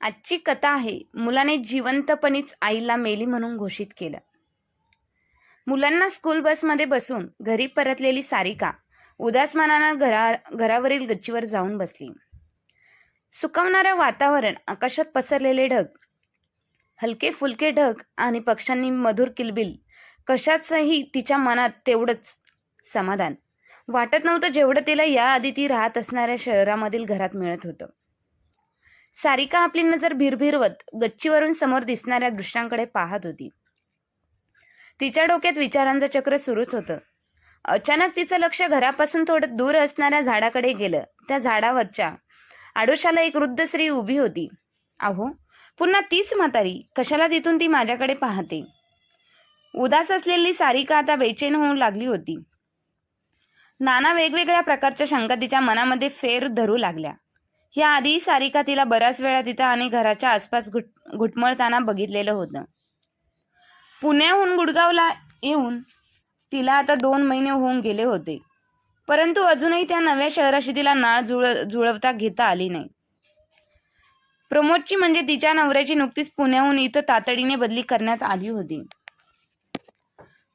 आजची कथा आहे मुलाने जिवंतपणीच आईला मेली म्हणून घोषित केलं. मुलांना स्कूल बसमध्ये बसून घरी परतलेली सारिका उदास मनानं घरा घरावरील गच्चीवर जाऊन बसली. सुकवणारं वातावरण आकाशात पसरलेले ढग हलके फुलके ढग आणि पक्ष्यांनी मधुर किलबिल कशाचंही तिच्या मनात तेवढंच समाधान. वाटत नव्हतं जेवढं तिला याआधी ती राहत असणाऱ्या शहरामधील घरात मिळत होतं. सारिका आपली नजर भिरभिरवत गच्चीवरून समोर दिसणाऱ्या दृश्यांकडे पाहत होती. तिच्या डोक्यात विचारांचं चक्र सुरूच होतं. अचानक तिचं लक्ष घरापासून थोडं दूर असणाऱ्या झाडाकडे गेलं. त्या झाडावरच्या आडोशाला एक वृद्ध स्त्री उभी होती. अहो पुन्हा तीच म्हातारी? कशाला तिथून ती माझ्याकडे पाहते? उदास असलेली सारिका आता बेचैन होऊ लागली होती. नाना वेगवेगळ्या प्रकारच्या शंका तिच्या मनामध्ये फेर धरू लागल्या. या आधी सारिका तिला बऱ्याच वेळा तिथं आणि घराच्या आसपास घुट घुटमळताना बघितलेलं होतं. पुण्याहून गुडगावला येऊन तिला आता दोन महिने होऊन गेले होते. परंतु अजूनही त्या नव्या शहराशी तिला नाळ जुळ जुळवता घेता आली नाही. प्रमोदची म्हणजे तिच्या नवऱ्याची नुकतीच पुण्याहून इथं तातडीने बदली करण्यात आली होती.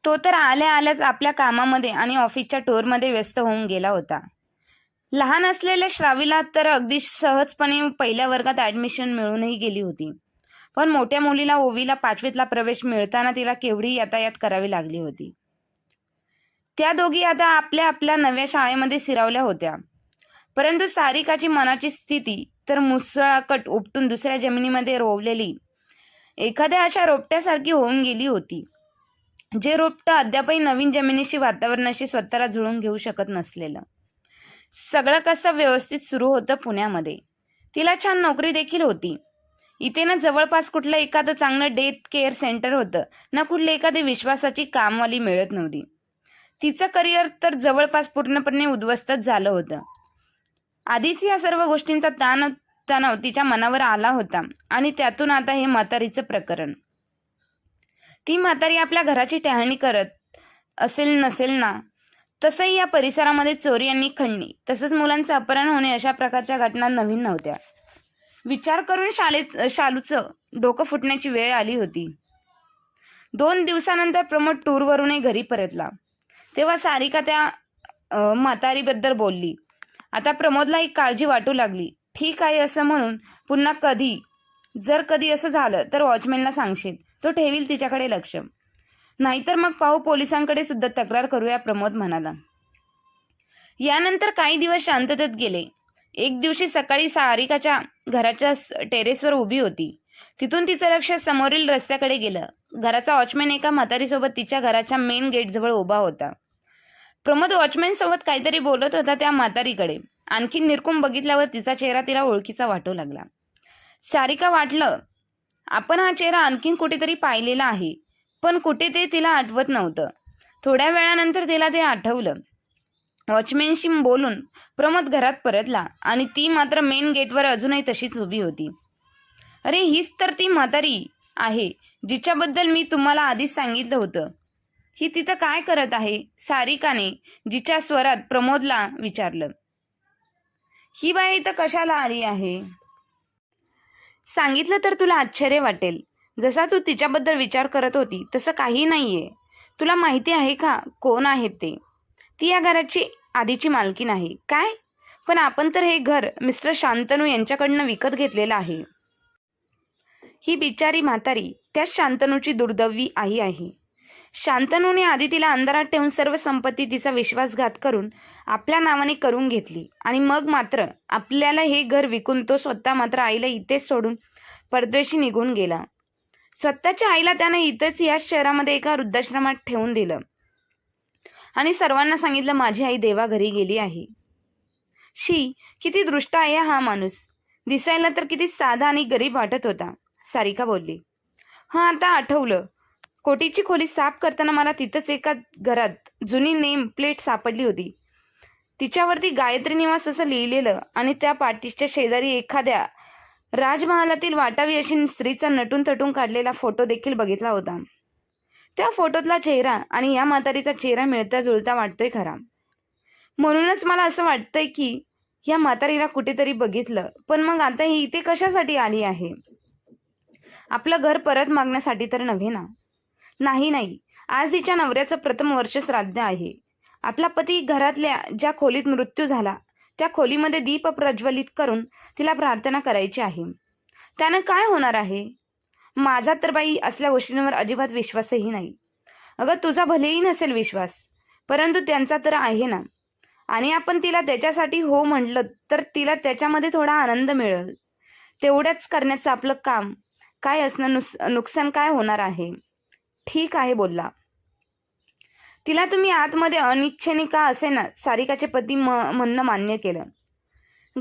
तो तर आल्या आल्याच आपल्या कामामध्ये आणि ऑफिसच्या टूरमध्ये व्यस्त होऊन गेला होता. लहान असलेल्या श्रावीला तर अगदी सहजपणे पहिल्या वर्गात ॲडमिशन मिळूनही गेली होती. पण मोठ्या मुलीला ओवीला पाचवीतला प्रवेश मिळताना तिला केवढी यातायात करावी लागली होती. त्या दोघी आता आपल्या आपल्या नव्या शाळेमध्ये सिरावल्या होत्या. परंतु सारिकाची मनाची स्थिती तर मुसळाकट उपटून दुसऱ्या जमिनीमध्ये रोवलेली एखाद्या अशा रोपट्यासारखी होऊन गेली होती. जे रोपटं अद्यापही नवीन जमिनीशी वातावरणाशी स्वतःला जुळून घेऊ शकत नसलेलं. सगळं कसं व्यवस्थित सुरू होतं पुण्यामध्ये. तिला छान नोकरी देखील होती. इथे ना जवळपास कुठलं एखादं चांगलं डेथ केअर सेंटर होतं ना कुठली एखादी विश्वासाची कामवाली मिळत नव्हती. तिचं करिअर तर जवळपास पूर्णपणे उद्ध्वस्तच झालं होतं. आधीच या सर्व गोष्टींचा ताण तणाव तिच्या मनावर आला होता आणि त्यातून आता हे म्हातारीचं प्रकरण. ती म्हातारी आपल्या घराची टहाणी करत असेल नसेल ना तसंही या परिसरामध्ये चोरी आणि खंडणी तसंच मुलांचं अपहरण होणे अशा प्रकारच्या घटना नवीन नव्हत्या. विचार करून शालेच शालूचं डोकं फुटण्याची वेळ आली होती. दोन दिवसानंतर प्रमोद टूरवरूनही घरी परतला. तेव्हा सारिका त्या म्हातारीबद्दल बोलली. आता प्रमोदला एक काळजी वाटू लागली. ठीक आहे असं म्हणून पुन्हा कधी जर कधी असं झालं तर वॉचमॅनला सांगशील. तो ठेवील तिच्याकडे लक्ष. नाहीतर मग पाहू पोलिसांकडे सुद्धा तक्रार करूया प्रमोद म्हणाला. यानंतर काही दिवस शांततेत गेले. एक दिवशी सकाळी सारिकाच्या घराच्या स- टेरेसवर उभी होती. तिथून तिचं लक्ष समोरील रस्त्याकडे गेलं. घराचा वॉचमॅन एका म्हातारीसोबत तिच्या घराच्या मेन गेटजवळ उभा होता. प्रमोद वॉचमॅन सोबत काहीतरी बोलत होता त्या म्हातारीकडे. आणखी निरकुम बघितल्यावर तिचा चेहरा तिला ओळखीचा वाटू लागला. सारिका वाटलं आपण हा चेहरा आणखीन कुठेतरी पाहिलेला आहे. पण कुठे ते तिला आठवत नव्हतं. थोड्या वेळानंतर तिला ते आठवलं. वॉचमॅनशी बोलून प्रमोद घरात परतला आणि ती मात्र मेन गेटवर अजूनही तशीच उभी होती. अरे हीच तर ती म्हातारी आहे जिच्याबद्दल मी तुम्हाला आधीच सांगितलं होतं. ही तिथं काय करत आहे सारिकाने जिच्या स्वरात प्रमोदला विचारलं. ही बाई इथं कशाला आली आहे? सांगितलं तर तुला आश्चर्य वाटेल. जसा तू तिच्याबद्दल विचार करत होती तसं काही नाही आहे तुला माहिती आहे का कोण आहेत ते? ती या घराची आधीची मालकी नाही काय? पण आपण तर हे घर मिस्टर शांतनू यांच्याकडनं विकत घेतलेलं आहे. ही बिचारी म्हातारी त्याच शांतनूची दुर्दैवी आई आहे. शांतनूने आधी तिला अंधारात ठेवून सर्व संपत्ती तिचा विश्वासघात करून आपल्या नावाने करून घेतली आणि मग मात्र आपल्याला हे घर विकून तो स्वतः मात्र आईला इथेच सोडून परदेशी निघून गेला. स्वतःच्या आईला त्यानं इथेच याच शहरामध्ये एका वृद्धाश्रमात ठेवून दिलं. आणि सर्वांना सांगितलं माझी आई देवा घरी गेली आहे. शी किती दृष्ट आहे हा माणूस. दिसायला तर किती साधा आणि गरीब वाटत होता सारिका बोलली. हां आता आठवलं. कोटीची खोली साफ करताना मला तिथंच एका घरात जुनी नेम प्लेट सापडली होती. तिच्यावरती गायत्री निवास असं लिहिलेलं आणि त्या पाटीच्या शेजारी एखाद्या राजमहालातील वाटावी अशी स्त्रीचा नटून तटून काढलेला फोटो देखील बघितला होता. त्या फोटोतला चेहरा आणि या म्हातारीचा चेहरा मिळता जुळता वाटतोय खरा. म्हणूनच मला असं वाटतंय की या म्हातारीला कुठेतरी बघितलं पण मग आता ही इथे कशासाठी आली आहे? आपलं घर परत मागण्यासाठी तर नव्हे ना? नाही नाही. आज हिच्या नवऱ्याचं प्रथम वर्ष श्राद्ध आहे. आपला पती घरातल्या ज्या खोलीत मृत्यू झाला त्या खोलीमध्ये दीप प्रज्वलित करून तिला प्रार्थना करायची आहे. त्यानं काय होणार आहे? माझा तर बाई असल्या गोष्टींवर अजिबात विश्वासही नाही. अगं तुझा भलेही नसेल विश्वास परंतु त्यांचा तर आहे ना. आणि आपण तिला त्याच्यासाठी हो म्हटलं तर तिला त्याच्यामध्ये थोडा आनंद मिळेल. तेवढ्याच करण्याचं आपलं काम काय असणं नुस नुकसान काय होणार आहे? ठीक आहे बोलला. तिला तुम्ही आतमध्ये अनिच्छेने का असे ना सारिकाचे पती म म्हणणं मान्य केलं.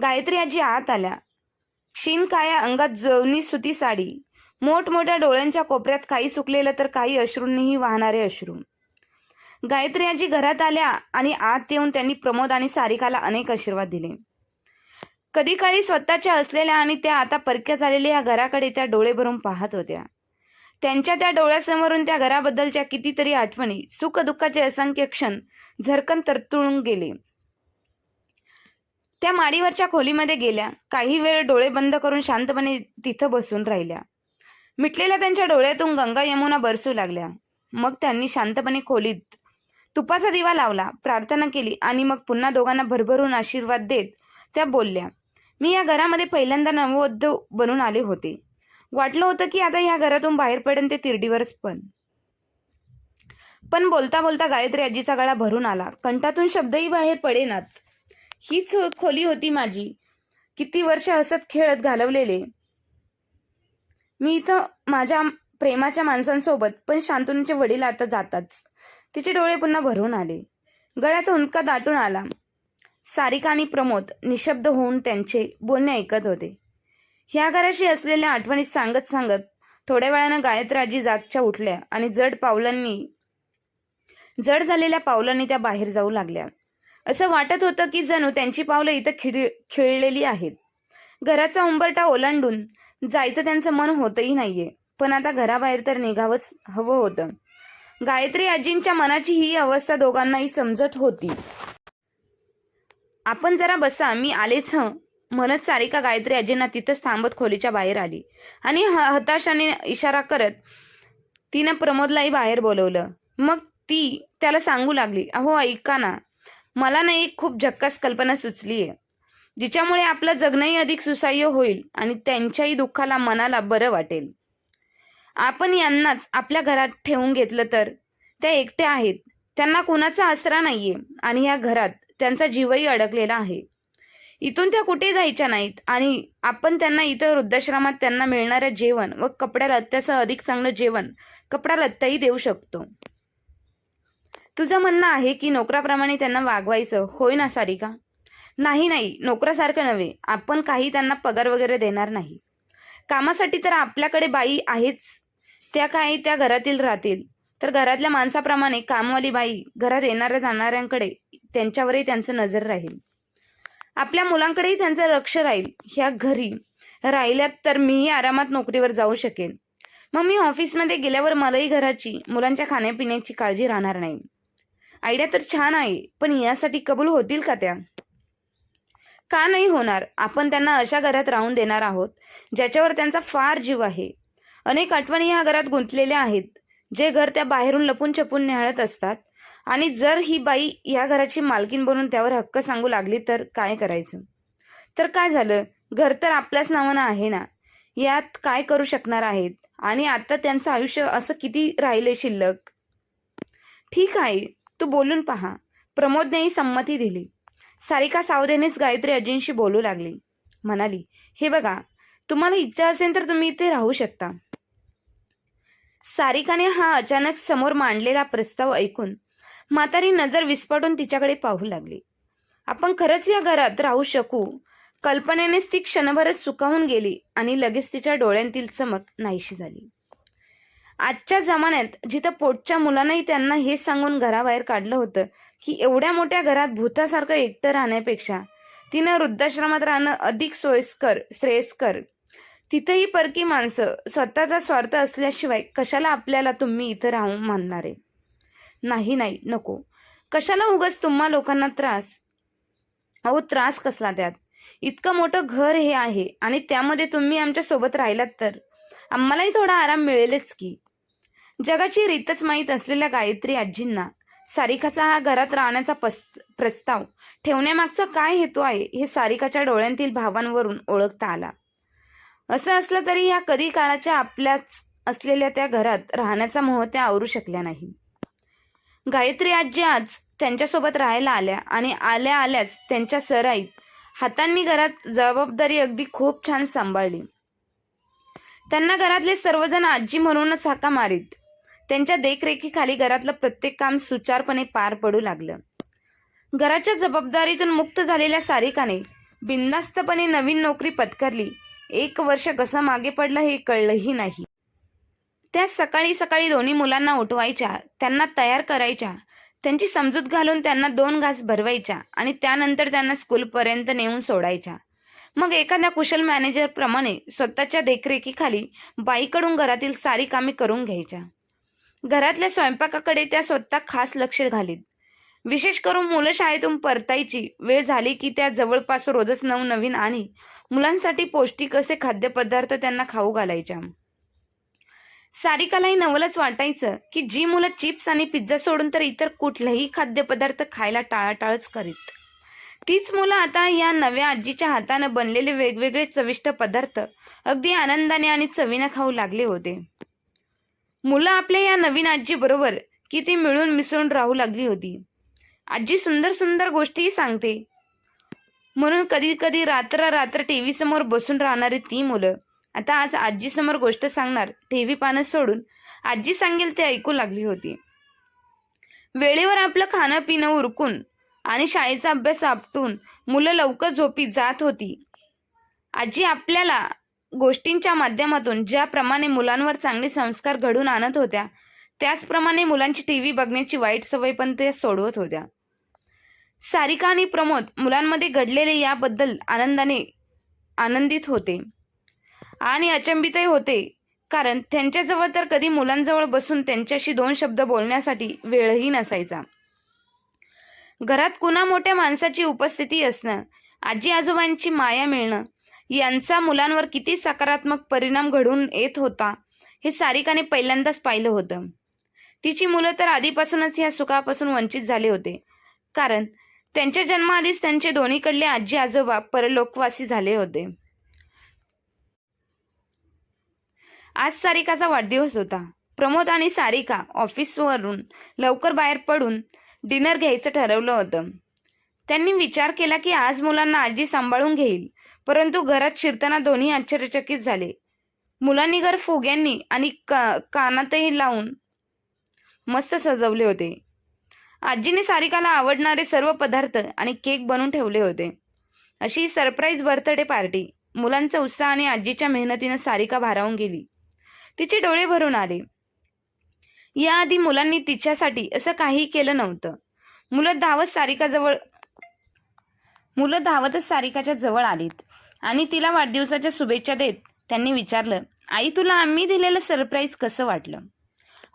गायत्री आजी आत आल्या. क्षीण काया अंगात जवनी सुती साडी. मोठमोठ्या डोळ्यांच्या कोपऱ्यात काही सुकलेलं तर काही अश्रूंनीही वाहणारे अश्रू. गायत्री आजी घरात आल्या आणि आत येऊन त्यांनी प्रमोद आणि सारिकाला अनेक आशीर्वाद दिले. कधी काळी स्वतःच्या असलेल्या आणि त्या आता परक्या झालेल्या या घराकडे त्या डोळे भरून पाहत होत्या. त्यांच्या त्या डोळ्यासमोरून त्या घराबद्दलच्या कितीतरी आठवणी सुख दुःखाचे असंख्य क्षण झरकन तरतुळून गेले. त्या माडीवरच्या खोलीमध्ये गेल्या काही वेळ डोळे बंद करून शांतपणे तिथं बसून राहिल्या. मिटलेल्या त्यांच्या डोळ्यातून गंगा यमुना बरसू लागल्या. मग त्यांनी शांतपणे खोलीत तुपाचा दिवा लावला प्रार्थना केली आणि मग पुन्हा दोघांना भरभरून आशीर्वाद देत त्या बोलल्या मी या घरामध्ये पहिल्यांदा नवोद्ध बनून आले होते. वाटलं होतं की आता या घरातून बाहेर पडेन ते तिरडीवरच पण. पण बोलता बोलता गायत्री आजीचा गळा भरून आला. कंठातून शब्दही बाहेर पडेनात. हीच खोली होती माझी. किती वर्ष हसत खेळत घालवलेले. मी इथं माझ्या प्रेमाच्या माणसांसोबत पण शांतनूचे वडील आता जाताच. तिचे डोळे पुन्हा भरून आले. गळ्यात हुंदका दाटून आला. सारिका आणि प्रमोद निशब्द होऊन त्यांचे बोलणे ऐकत होते. ह्या घराशी असलेल्या आठवणी सांगत सांगत थोड्या वेळानं गायत्राजी जागच्या उठल्या आणि जड पावलांनी जड झालेल्या पावलांनी त्या बाहेर जाऊ लागल्या. असं वाटत होतं की जणू त्यांची पावलं इथं खिळ खिळलेली आहेत. घराचा उंबरटा ओलांडून जायचं त्यांचं मन होतही नाहीये. पण आता घराबाहेर तर निघावंच हवं होतं. गायत्री आजींच्या मनाची ही अवस्था दोघांनाही समजत होती. आपण जरा बसा मी आलेच हं. म्हणत सारिका गायत्री आजींना तिथंच थांबत खोलीच्या बाहेर आली. आणि ह- हताशाने इशारा करत तिनं प्रमोदलाही बाहेर बोलवलं. मग ती त्याला सांगू लागली अहो ऐका ना मला ना एक खूप झक्कास कल्पना सुचली आहे जिच्यामुळे आपलं जगणंही अधिक सुसह्य होईल आणि त्यांच्याही दुःखाला मनाला बरं वाटेल. आपण यांनाच आपल्या घरात ठेवून घेतलं तर त्या एकट्या आहेत त्यांना कुणाचा आसरा नाहीये आणि या घरात त्यांचा जीवही अडकलेला आहे. इथून त्या कुठे जायच्या नाहीत? आणि आपण त्यांना इथं वृद्धाश्रमात त्यांना मिळणाऱ्या जेवण व कपड्या लत्त्यासह अधिक चांगलं जेवण कपडा लत्ताही देऊ शकतो. तुझं म्हणणं आहे की नोकराप्रमाणे त्यांना वागवायचं होय ना सारिका? नाही नाही नोकरासारखं नव्हे. आपण काही त्यांना पगार वगैरे देणार नाही. कामासाठी तर आपल्याकडे बाई आहेच. त्या काही त्या घरातील राहतील. तर घरातल्या माणसाप्रमाणे कामवाली बाई घरात येणाऱ्या जाणाऱ्यांकडे त्यांच्यावरही त्यांचं नजर राहील. आपल्या मुलांकडेही त्यांचं लक्ष राहील ह्या घरी राहिल्यात तर मीही आरामात नोकरीवर जाऊ शकेन. मग मी ऑफिसमध्ये गेल्यावर मलाही घराची मुलांच्या खाण्यापिण्याची काळजी राहणार नाही. आयडिया तर छान आहे पण यासाठी कबूल होतील का त्या? का नाही होणार? आपण त्यांना अशा घरात राहून देणार आहोत ज्याच्यावर त्यांचा फार जीव आहे. अनेक आठवणी ह्या घरात गुंतलेल्या आहेत जे घर त्या बाहेरून लपून छपून निहाळत असतात. आणि जर ही बाई या घराची मालकीन बनून त्यावर हक्क सांगू लागली तर काय करायचं? तर काय झालं? घर तर आपल्याच नावानं आहे ना? यात काय करू शकणार आहेत? आणि आता त्यांचं आयुष्य असं किती राहिले शिल्लक? ठीक आहे तू बोलून पहा. प्रमोदनेही संमती दिली. सारिका सावधेनेच गायत्री अजींशी बोलू लागली. म्हणाली हे बघा तुम्हाला इच्छा असेल तर तुम्ही इथे राहू शकता. सारिकाने हा अचानक समोर मांडलेला प्रस्ताव ऐकून म्हातारी नजर विस्फाटून तिच्याकडे पाहू लागली. आपण खरंच या घरात राहू शकू कल्पनेनेच ती क्षणभरच सुकावून गेली आणि लगेच तिच्या डोळ्यांतील चमक नाहीशी झाली. आजच्या जमान्यात जिथं पोटच्या मुलांनाही त्यांना हे सांगून घराबाहेर काढलं होतं की एवढ्या मोठ्या घरात भूतासारखं एकटं राहण्यापेक्षा तिनं वृद्धाश्रमात राहणं अधिक सोयीस्कर श्रेयस्कर तिथंही परकी माणसं स्वतःचा स्वार्थ असल्याशिवाय कशाला आपल्याला तुम्ही इथं राहून मानणारे नाही नाही नको. कशाला उगाच तुम्हा लोकांना त्रास? अहो त्रास कसला त्यात? इतकं मोठं घर हे आहे आणि त्यामध्ये तुम्ही आमच्यासोबत राहिलात तर? आम्हालाही थोडा आराम मिळेलच की. जगाची रीतच माहीत असलेल्या गायत्री आजींना सारिकाचा हा घरात राहण्याचा पस प्रस्ताव ठेवण्यामागचा काय हेतू आहे हे सारिकाच्या डोळ्यांतील भावांवरून ओळखता आला. असं असलं तरी ह्या कधी काळाच्या आपल्याच असलेल्या त्या घरात राहण्याचा मोह त्या आवरू शकल्या नाही. गायत्री आजी आज त्यांच्यासोबत राहायला आल्या आणि आल्या आल्याच त्यांच्या सराईत हातांनी घरात जबाबदारी अगदी खूप छान सांभाळली. त्यांना घरातले सर्वजण आजी म्हणूनच हाका मारीत. त्यांच्या देखरेखीखाली घरातलं प्रत्येक काम सुचारपणे पार पडू लागलं. घराच्या जबाबदारीतून मुक्त झालेल्या सारिकाने बिनधास्तपणे नवीन नोकरी पत्करली एक वर्ष कसं मागे पडलं हे कळलंही नाही. त्या सकाळी सकाळी दोन्ही मुलांना उठवायच्या त्यांना तयार करायच्या त्यांची समजूत घालून त्यांना दोन घास भरवायच्या आणि त्यानंतर त्यांना स्कूलपर्यंत नेऊन सोडायच्या. मग एखाद्या कुशल मॅनेजरप्रमाणे स्वतःच्या देखरेखीखाली बाईकडून घरातील सारी कामे करून घ्यायच्या. घरातल्या स्वयंपाकाकडे त्या स्वतः खास लक्ष घालीत. विशेष करून मुलं शाळेतून परतायची. वेळ झाली की त्या जवळपास रोजच नवनवीन आणि मुलांसाठी पौष्टिक असे खाद्यपदार्थ त्यांना खाऊ घालायच्या. सारिकालाही नवलच वाटायचं की जी मुलं चिप्स आणि पिझ्झा सोडून तर इतर कुठलेही खाद्यपदार्थ खायला टाळाटाळच करीत. तीच मुलं आता या नव्या आजीच्या हातानं बनलेले वेगवेगळे चविष्ट पदार्थ अगदी आनंदाने आणि चवीनं खाऊ लागले होते. मुलं आपल्या या नवीन आजीबरोबर किती मिळून मिसळून राहू लागली होती. आजी सुंदर सुंदर गोष्टीही सांगते. म्हणून कधी कधी रात्र रात्र टीव्ही समोर बसून राहणारी ती मुलं. आता आज आजी समोर गोष्ट सांगणार टीव्ही पानं सोडून. आजी सांगेल ते ऐकू लागली होती. वेळेवर आपलं खाणं पिणं उरकून आणि शाळेचा अभ्यास आपटून मुलं लवकर झोपी जात होती. आजी आपल्याला गोष्टींच्या माध्यमातून ज्याप्रमाणे मुलांवर चांगले संस्कार घडून आणत होत्या त्याचप्रमाणे मुलांची टी व्ही बघण्याची वाईट सवय पण ते सोडवत होत्या. सारिका आणि प्रमोद मुलांमध्ये घडलेले याबद्दल आनंदाने आनंदित होते आणि अचंबितही होते. कारण त्यांच्याजवळ तर कधी मुलांजवळ बसून त्यांच्याशी दोन शब्द बोलण्यासाठी वेळही नसायचा. घरात कुणा मोठ्या माणसाची उपस्थिती असणं आजी आजोबांची माया मिळणं यांचा मुलांवर किती सकारात्मक परिणाम घडून येत होता हे सारिकाने पहिल्यांदाच पाहिलं होतं. तिची मुलं तर आधीपासूनच या सुखापासून वंचित झाले होते. कारण त्यांच्या जन्माआधीच त्यांचे दोन्हीकडले आजी आजोबा परलोकवासी झाले होते. आज सारिकाचा वाढदिवस होता. प्रमोद आणि सारिका ऑफिसवरून लवकर बाहेर पडून डिनर घ्यायचं ठरवलं होतं. त्यांनी विचार केला की आज मुलांना आजी सांभाळून घेईल परंतु घरात शिरताना दोन्ही आश्चर्यचकित झाले. मुलांनी घर फुग्यांनी आणि का कानातही लावून मस्त सजवले होते. आजीने सारिकाला आवडणारे सर्व पदार्थ आणि केक बनवून ठेवले होते. अशी सरप्राईज बर्थडे पार्टी मुलांचा उत्साह आणि आजीच्या मेहनतीनं सारिका भारावून गेली. तिचे डोळे भरून आले. याआधी मुलांनी तिच्यासाठी असं काही केलं नव्हतं. मुलं धावत सारिकाजवळ मुलं धावतच सारिकाच्या जवळ आलीत. आणि तिला वाढदिवसाच्या शुभेच्छा देत त्यांनी विचारलं आई तुला आम्ही दिलेलं सरप्राईज कसं वाटलं?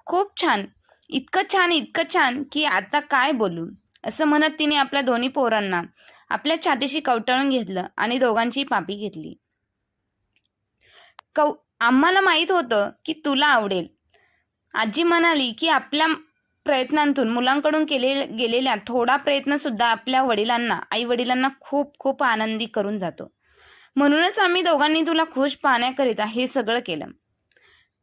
खूप छान. इतकं छान इतकं छान की आता काय बोलू? असं म्हणत तिने आपल्या दोन्ही पोरांना आपल्या छातीशी कवटाळून घेतलं आणि दोघांची पापी घेतली. कौ आम्हाला माहीत होतं की तुला आवडेल. आजी म्हणाली की आपल्या प्रयत्नांतून मुलांकडून केले गेलेल्या थोडा प्रयत्न सुद्धा आपल्या वडिलांना आई वडिलांना खूप खूप आनंदी करून जातो. म्हणूनच आम्ही दोघांनी तुला खुश पाहण्याकरिता हे सगळं केलं.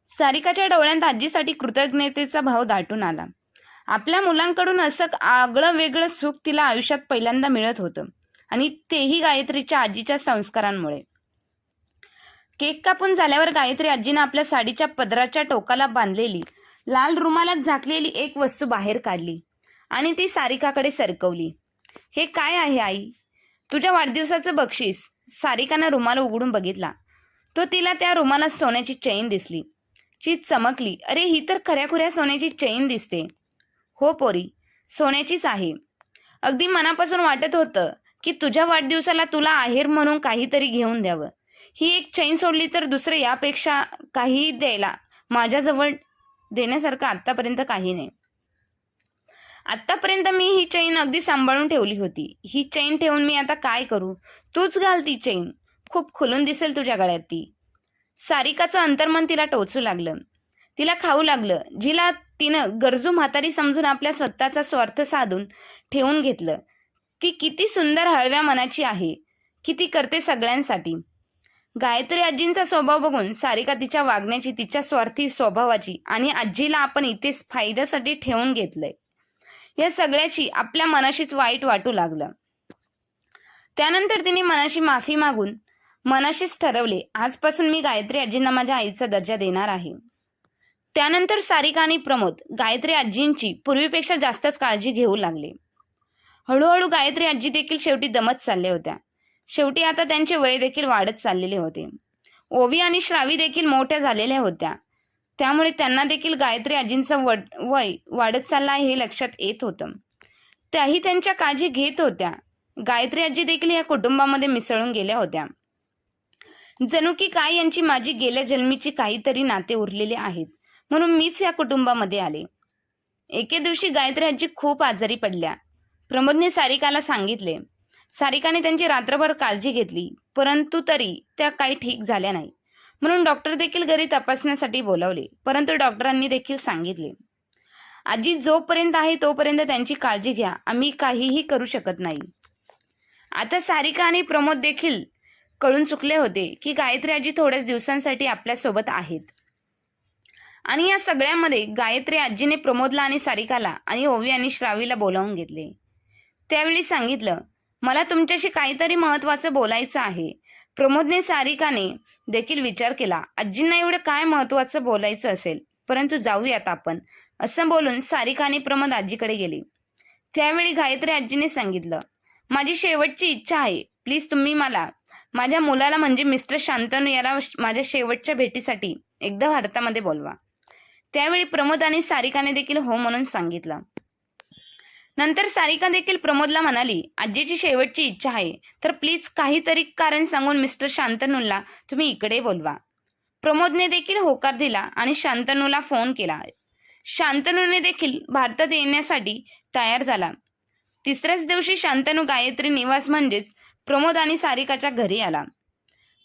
सारिकाच्या डोळ्यांत आजीसाठी कृतज्ञतेचा भाव दाटून आला. आपल्या मुलांकडून असं आगळं वेगळं सुख तिला आयुष्यात पहिल्यांदा मिळत होतं आणि तेही गायत्रीच्या आजीच्या संस्कारांमुळे. केक कापून झाल्यावर गायत्री आजीनं आपल्या साडीच्या पदराच्या टोकाला बांधलेली लाल रुमालात झाकलेली एक वस्तू बाहेर काढली आणि ती सारिकाकडे सरकवली. हे काय आहे आई? तुझ्या वाढदिवसाचं बक्षीस. सारिकानं रुमाल उघडून बघितला. तो तिला त्या रुमालात सोन्याची चैन दिसली. ची चमकली. अरे ही तर खऱ्याखुऱ्या सोन्याची चैन दिसते. हो पोरी. सोन्याचीच आहे. अगदी मनापासून वाटत होतं की तुझ्या वाढदिवसाला तुला आहेर म्हणून काहीतरी घेऊन द्यावं. ही एक चैन सोडली तर दुसरं यापेक्षा काही द्यायला माझ्याजवळ देण्यासारखं आत्तापर्यंत काही नाही. आत्तापर्यंत मी ही चैन अगदी सांभाळून ठेवली होती. ही चैन ठेवून मी आता काय करू? तूच घाल ती चैन. खूप खुलून दिसेल तुझ्या गळ्यात ती. सारिकाचं अंतर्मन तिला टोचू लागलं. तिला खाऊ लागलं जिला तिनं गरजू म्हातारी समजून आपल्या स्वतःचा स्वार्थ साधून ठेवून घेतलं. ती किती सुंदर हळव्या मनाची आहे. किती करते सगळ्यांसाठी. गायत्री आजींचा स्वभाव बघून सारिका तिच्या वागण्याची तिच्या स्वार्थी स्वभावाची आणि आजीला आपण इथेच फायद्यासाठी ठेवून घेतलंय. या सगळ्याची आपल्या मनाशीच वाईट वाटू लागलं. त्यानंतर तिने मनाशी माफी मागून मनाशीच ठरवले. आजपासून मी गायत्री आजींना माझ्या आईचा दर्जा देणार आहे. त्यानंतर सारिका आणि प्रमोद गायत्री आजींची पूर्वीपेक्षा जास्तच काळजी घेऊ लागले. हळूहळू गायत्री आजी देखील शेवटी दमत चालल्या होत्या. शेवटी आता त्यांचे वय देखील वाढत चाललेले होते. ओवी आणि श्रावी देखील मोठ्या झालेल्या होत्या. त्यामुळे त्यांना देखील गायत्री आजींचं वड वय वाढत चाललं आहे हे लक्षात येत होतं. त्याही त्यांच्या काळजी घेत होत्या. गायत्री आजी देखील या कुटुंबामध्ये मिसळून गेल्या होत्या. जणू की काय यांची माझी गेल्या जन्मीची काहीतरी नाते उरलेले आहेत. म्हणून मीच या कुटुंबामध्ये आले. एके दिवशी गायत्री आजी खूप आजारी पडल्या. प्रमोदने सारिकाला सांगितले सारिकाने त्यांची रात्रभर काळजी घेतली परंतु तरी त्या काही ठीक झाल्या नाही. म्हणून डॉक्टर देखील घरी तपासण्यासाठी बोलावले परंतु डॉक्टरांनी देखील सांगितले आजी जोपर्यंत आहे तोपर्यंत त्यांची काळजी घ्या आम्ही काहीही करू शकत नाही. आता सारिका आणि प्रमोद देखील कळून चुकले होते की गायत्री आजी थोड्याच दिवसांसाठी आपल्यासोबत आहेत. आणि या सगळ्यामध्ये गायत्री आजीने प्रमोदला आणि सारिकाला आणि ओवी आणि श्रावीला बोलावून घेतले. त्यावेळी सांगितलं मला तुमच्याशी काहीतरी महत्वाचं बोलायचं आहे. प्रमोदने सारिकाने देखील विचार केला आजींना एवढं काय महत्वाचं बोलायचं असेल? परंतु जाऊयात आपण. असं बोलून सारिका आणि प्रमोद आजीकडे गेले. त्यावेळी गायत्री आजीने सांगितलं माझी शेवटची इच्छा आहे. प्लीज तुम्ही मला माझ्या मुलाला म्हणजे मिस्टर शांतनू याला माझ्या शेवटच्या भेटीसाठी एकदा भारतामध्ये बोलवा. त्यावेळी प्रमोद आणि सारिकाने देखील हो म्हणून सांगितलं. नंतर सारिका देखील प्रमोदला म्हणाली आजीची शेवटची इच्छा आहे. तर प्लीज काहीतरी कारण सांगून मिस्टर शांतनूला तुम्ही इकडे बोलवा. प्रमोदने देखील होकार दिला आणि शांतनूला फोन केला. शांतनूने देखील भारतात येण्यासाठी तयार झाला. तिसऱ्याच दिवशी शांतनू गायत्री निवास म्हणजेच प्रमोद आणि सारिकाच्या घरी आला.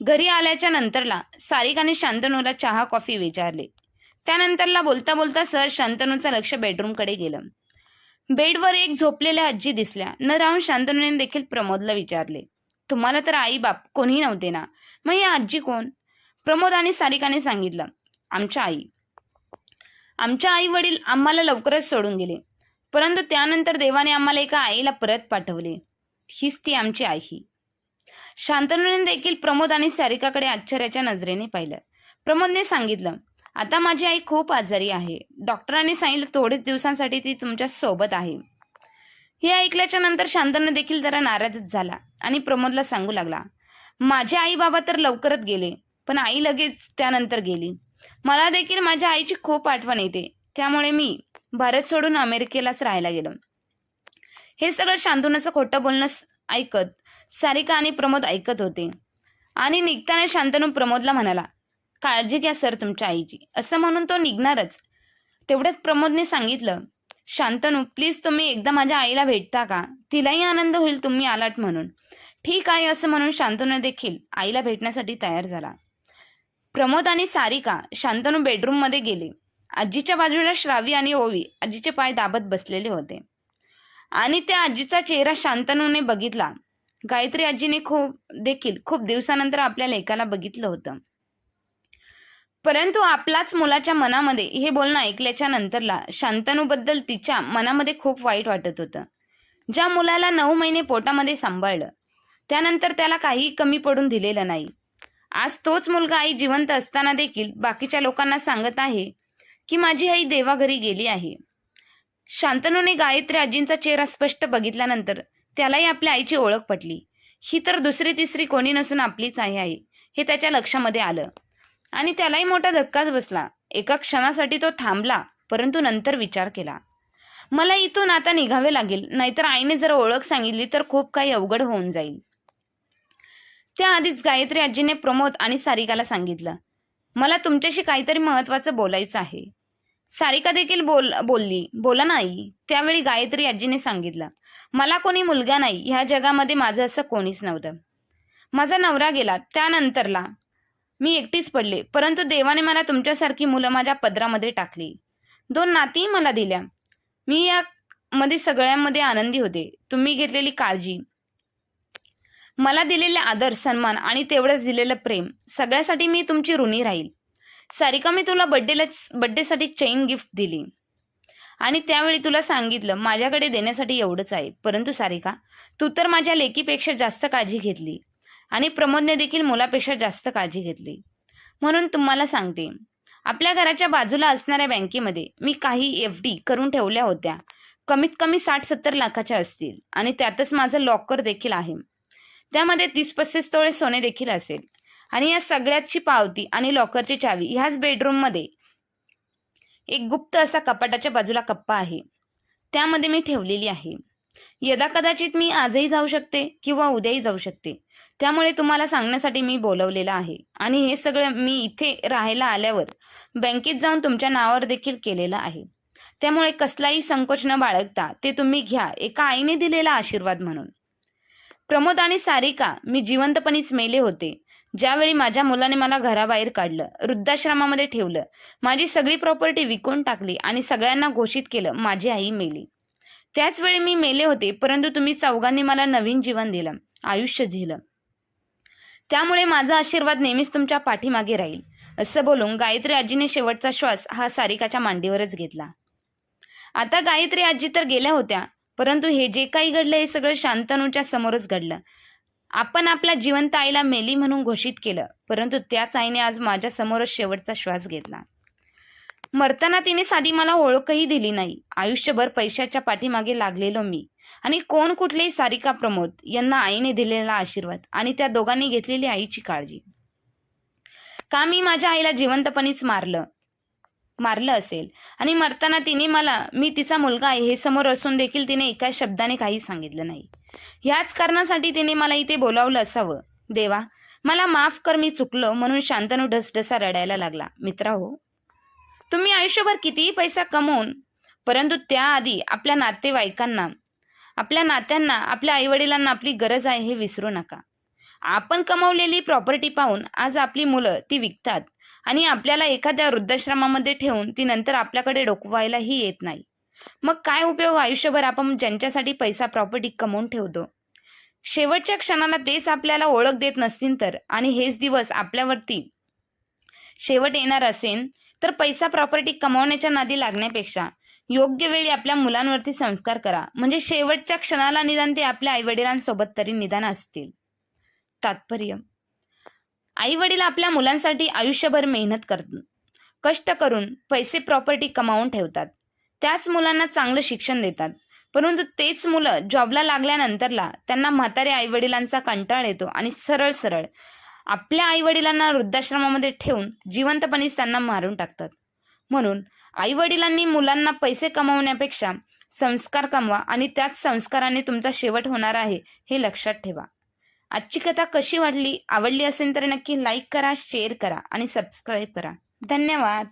घरी आल्याच्या नंतरला सारिकाने शांतनूला चहा कॉफी विचारले. त्यानंतरला बोलता बोलता सर शांतनूचं लक्ष बेडरूमकडे गेलं. बेडवर एक झोपलेल्या आजी दिसल्या. न राहून शांतनूने देखील प्रमोदला विचारले. तुम्हाला तर आई बाप कोणी नव्हते ना? मग या आजी कोण? प्रमोद आणि सारिकाने सांगितलं आमच्या आई. आमच्या आई वडील आम्हाला लवकरच सोडून गेले. परंतु त्यानंतर देवाने आम्हाला एका आईला परत पाठवले. हीच ती आमची आई. ही शांतनूने देखील प्रमोद आणि सारिकाकडे आश्चर्याच्या नजरेने पाहिलं. प्रमोदने सांगितलं आता माझी आई खूप आजारी आहे. डॉक्टरांनी सांगितलं थोडेच दिवसांसाठी ती तुमच्यासोबत आहे. हे ऐकल्याच्या नंतर शांतनू देखील जरा नाराजच झाला आणि प्रमोदला सांगू लागला माझे आई बाबा तर लवकरच गेले पण आई लगेच त्यानंतर गेली. मला देखील माझ्या आईची खूप आठवण येते. त्यामुळे मी भारत सोडून अमेरिकेलाच राहायला गेलो. हे सगळं शांतनूचं खोटं बोलणं ऐकत सारिका आणि प्रमोद ऐकत होते. आणि निघताना शांतनू प्रमोदला म्हणाला काळजी घ्या सर तुमच्या आईची. असं म्हणून तो निघणारच. तेवढ्यात प्रमोदने सांगितलं शांतनू प्लीज तुम्ही एकदा माझ्या आईला भेटता का? तिलाही आनंद होईल तुम्ही आलात म्हणून. ठीक आहे असं म्हणून शांतनू देखील आईला भेटण्यासाठी तयार झाला. प्रमोद आणि सारिका शांतनू बेडरूममध्ये गेले. आजीच्या बाजूला श्रावी आणि ओवी आजीचे पाय दाबत बसलेले होते. आणि त्या आजीचा चेहरा शांतनूने बघितला. गायत्री आजीने खूप देखील खूप दिवसानंतर आपल्या लेखाला बघितलं होतं. परंतु आपलाच मुलाच्या मनामध्ये हे बोलणं ऐकल्याच्या नंतरला शांतनूबद्दल तिच्या मनामध्ये खूप वाईट वाटत होतं. ज्या मुलाला नऊ महिने पोटामध्ये सांभाळलं त्यानंतर त्याला काही कमी पडून दिलेलं नाही. आज तोच मुलगा आई जिवंत असताना देखील बाकीच्या लोकांना सांगत आहे की माझी आई देवाघरी गेली आहे. शांतनूने गायत्री आजींचा चेहरा स्पष्ट बघितल्यानंतर त्यालाही आपल्या आईची ओळख पटली. ही तर दुसरी तिसरी कोणी नसून आपलीच आई आहे हे त्याच्या लक्षामध्ये आलं. आणि त्यालाही मोठा धक्काच बसला. एका क्षणासाठी तो थांबला परंतु नंतर विचार केला. मला इथून आता निघावे लागेल नाहीतर आईने जर ओळख सांगितली तर खूप काही अवघड होऊन जाईल. त्याआधीच गायत्री आजीने प्रमोद आणि सारिकाला सांगितलं मला तुमच्याशी काहीतरी महत्वाचं बोलायचं आहे. सारिका देखील बोल बोलली. बोला नाही त्यावेळी गायत्री आजीने सांगितलं मला कोणी मुलगा नाही. ह्या जगामध्ये माझं असं कोणीच नव्हतं. माझा नवरा गेला. त्यानंतरला मी एकटीच पडले. परंतु देवाने मला तुमच्यासारखी मुलं माझ्या पदरामध्ये टाकली. दोन नातीही मला दिल्या. मी या मध्ये सगळ्यांमध्ये आनंदी होते. तुम्ही घेतलेली काळजी मला दिलेले आदर सन्मान आणि तेवढंच दिलेलं प्रेम सगळ्यासाठी मी तुमची ऋणी राहील. सारिका मी तुला बड्डेला बड्डेसाठी चेन गिफ्ट दिली. आणि त्यावेळी तुला सांगितलं माझ्याकडे देण्यासाठी एवढंच आहे. परंतु सारिका तू तर माझ्या लेकीपेक्षा जास्त काळजी घेतली. आणि प्रमोदने देखील मुलापेक्षा जास्त काळजी घेतली. म्हणून तुम्हाला सांगते आपल्या घराच्या बाजूला असणाऱ्या बँकेमध्ये मी काही एफ डी करून ठेवल्या होत्या. कमीत कमी साठ सत्तर लाखाच्या असतील. आणि त्यातच माझं लॉकर देखील आहे. त्यामध्ये तीस पस्तीस तोळे सोने देखील असेल. आणि या सगळ्याची पावती आणि लॉकरची चावी ह्याच बेडरूममध्ये एक गुप्त असा कपाटाच्या बाजूला कप्पा आहे. त्यामध्ये मी ठेवलेली आहे. यदा कदाचित मी आजही जाऊ शकते किंवा उद्याही जाऊ शकते. त्यामुळे तुम्हाला सांगण्यासाठी मी बोलवलेलं आहे. आणि हे सगळं मी इथे राहायला आल्यावर बँकेत जाऊन तुमच्या नावावर देखील केलेलं आहे. त्यामुळे कसलाही संकोच न बाळगता ते तुम्ही घ्या एका आईने दिलेला आशीर्वाद म्हणून. प्रमोद आणि सारिका मी जिवंतपणीच मेले होते. ज्यावेळी माझ्या मुलाने मला घराबाहेर काढलं वृद्धाश्रमामध्ये ठेवलं माझी सगळी प्रॉपर्टी विकून टाकली आणि सगळ्यांना घोषित केलं माझी आई मेली. त्याच वेळी मी मेले होते परंतु तुम्ही चौघांनी मला नवीन जीवन दिलं आयुष्य दिलं त्यामुळे माझा आशीर्वाद नेहमीच तुमच्या पाठीमागे राहील. असं बोलून गायत्री आजीने शेवटचा श्वास हा सारिकाच्या मांडीवरच घेतला. आता गायत्री आजी तर गेल्या होत्या परंतु हे जे काही घडलं हे सगळं शांतनूच्या समोरच घडलं. आपण आपल्या जिवंत आईला मेली म्हणून घोषित केलं परंतु त्याच आईने आज माझ्या समोरच शेवटचा श्वास घेतला. मरताना तिने साधी मला ओळखही दिली नाही. आयुष्यभर पैशाच्या पाठीमागे लागलेलो मी. आणि कोण कुठलेही सारिका प्रमोद यांना आईने दिलेला आशीर्वाद आणि त्या दोघांनी घेतलेली आईची काळजी. का मी माझ्या आईला जिवंतपणीच मारलं? मारलं असेल. आणि मरताना तिने मला मी तिचा मुलगा आहे हे समोर असून देखील तिने एका शब्दाने काही सांगितलं नाही. ह्याच कारणासाठी तिने मला इथे बोलावलं असावं. देवा मला माफ कर मी चुकलो म्हणून शांतनू ढसढसा रडायला लागला. मित्रा हो. तुम्ही आयुष्यभर कितीही पैसा कमवून परंतु त्याआधी आपल्या नातेवाईकांना आपल्या नात्यांना आपल्या आईवडिलांना आपली गरज आहे हे विसरू नका. आपण कमवलेली प्रॉपर्टी पाहून आज आपली मुलं ती विकतात आणि आपल्याला एखाद्या वृद्धाश्रमामध्ये ठेवून ती नंतर आपल्याकडे डोकवायलाही येत नाही. मग काय उपयोग आयुष्यभर आपण ज्यांच्यासाठी पैसा प्रॉपर्टी कमवून ठेवतो? शेवटच्या क्षणाला तेच आपल्याला ओळख देत नसतील तर. आणि हेच दिवस आपल्यावरती शेवट येणार असेल तर पैसा प्रॉपर्टी कमावण्याच्या नादी लागण्यापेक्षा योग्य वेळी आपल्या मुलांवरती संस्कार करा. म्हणजे शेवटच्या क्षणाला निदान ते आपल्या आईवडिलांसोबत तरी निदान असतील. तात्पर्य. आई वडील आपल्या मुलांसाठी आयुष्यभर मेहनत करतात कष्ट करून पैसे प्रॉपर्टी कमावून ठेवतात. त्याच मुलांना चांगलं शिक्षण देतात. परंतु तेच मुलं जॉबला लागल्यानंतरला त्यांना म्हातारे आईवडिलांचा कंटाळ येतो आणि सरळ सरळ आपल्या आईवडिलांना वृद्धाश्रमामध्ये ठेवून जिवंतपणीच त्यांना मारून टाकतात. म्हणून आईवडिलांनी मुलांना पैसे कमवण्यापेक्षा संस्कार कमवा आणि त्याच संस्काराने तुमचा शेवट होणार आहे हे लक्षात ठेवा. आजची कथा कशी वाटली आवडली असेल तर नक्की लाईक करा शेअर करा आणि सबस्क्राईब करा. धन्यवाद!